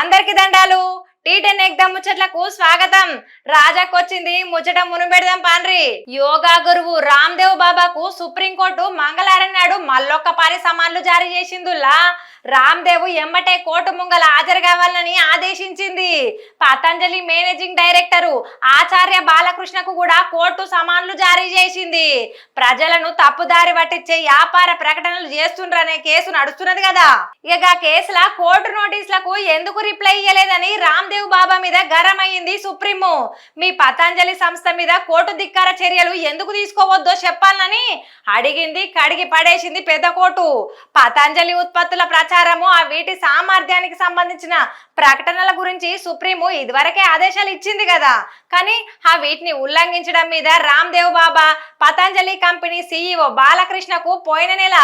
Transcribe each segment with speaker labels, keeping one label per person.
Speaker 1: అందరికి దండాలు. Tea ten ఎగ్దాం ముచ్చట్లకు స్వాగతం. రాజాకొచ్చింది ముచ్చట మునుబెడదాం పాన్రి యోగా గురువు రామ్దేవ్ బాబాకు సుప్రీంకోర్టు మంగళవారం నాడు మల్లొక్క పారి సమాన్లు జారీ చేసిందుల్లా. రామ్దేవ్ ఎమ్మటే కోర్టు ముంగల హాజరు కావాలని ఆదేశించింది. పతంజలి మేనేజింగ్ డైరెక్టరు ఆచార్య బాలకృష్ణకు కూడా కోర్టు సమాన్లు జారీ చేసింది. ప్రజలను తప్పుదారి పట్టించే వ్యాపార ప్రకటనలు చేస్తుండ్రనే కేసు నడుస్తున్నది కదా. ఇక కేసుల కోర్టు నోటీసులకు ఎందుకు రిప్లై ఇయ్యలేదని రామ్దేవ్ బాబా మీద గరం అయింది సుప్రీము. మీ పతంజలి సంస్థ మీద కోర్టు ధిక్కార చర్యలు ఎందుకు తీసుకోవద్దో చెప్పాలని అడిగింది కడిగి పడేసింది పెద్ద కోర్టు. పతంజలి ఉత్పత్తుల ప్రచారము ఆ వీటి సామర్థ్యానికి సంబంధించిన ప్రకటనల గురించి సుప్రీము ఇదివరకే ఆదేశాలు ఇచ్చింది కదా. కానీ ఆ వీటిని ఉల్లంఘించడం మీద రామ్దేవ్ బాబా పతంజలి కంపెనీ సీఈఓ బాలకృష్ణకు పోయిన నెల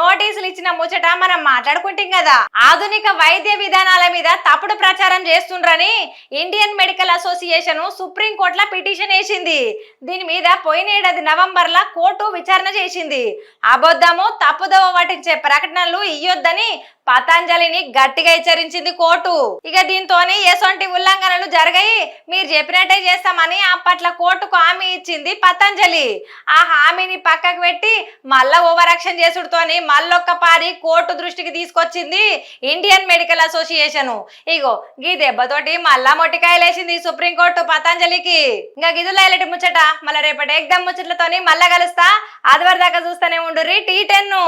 Speaker 1: నోటీసులు ఇచ్చిన ముచ్చట మనం మాట్లాడుకుంటాం కదా. ఆధునిక వైద్య విధానాల మీద తప్పుడు ప్రచారం చేస్తుండ్రని ఇండియన్ మెడికల్ అసోసియేషన్ సుప్రీం కోర్టులో పిటిషన్ వేసింది. దీని మీద పోయిన ఏడాది నవంబర్లో కోర్టు విచారణ చేసింది. అబద్ధము తప్పుదోవ పట్టించే ప్రకటనలు ఇయ్యొద్దని పతాంజలిని గట్టిగా హెచ్చరించింది కోర్టు ఇక దీంతోని ఎసొంటి ఉల్లంఘనలు జరిగాయి. మీరు చెప్పినట్టే చేస్తామని అప్పట్లో కోర్టుకు హామీ ఇచ్చింది పతంజలి. ఆ హామీని పక్కకు పెట్టి మళ్ళా ఓవరాక్షన్ చేసుడుతోని మళ్ళొక్క పారి కోర్టు దృష్టికి తీసుకొచ్చింది ఇండియన్ మెడికల్ అసోసియేషన్. ఇగో గీ దెబ్బతోటి మళ్ళా మొట్టికాయలేసింది సుప్రీంకోర్టు పతంజలికి. ఇంకా గిదుల ఎలటి ముచ్చట? మళ్ళీ రేపటి ఎగ్దమ్ ముచ్చట్లతోని మళ్ళా కలుస్తా. ఆదివారి దాకా చూస్తూనే ఉండు టీ టెన్ను.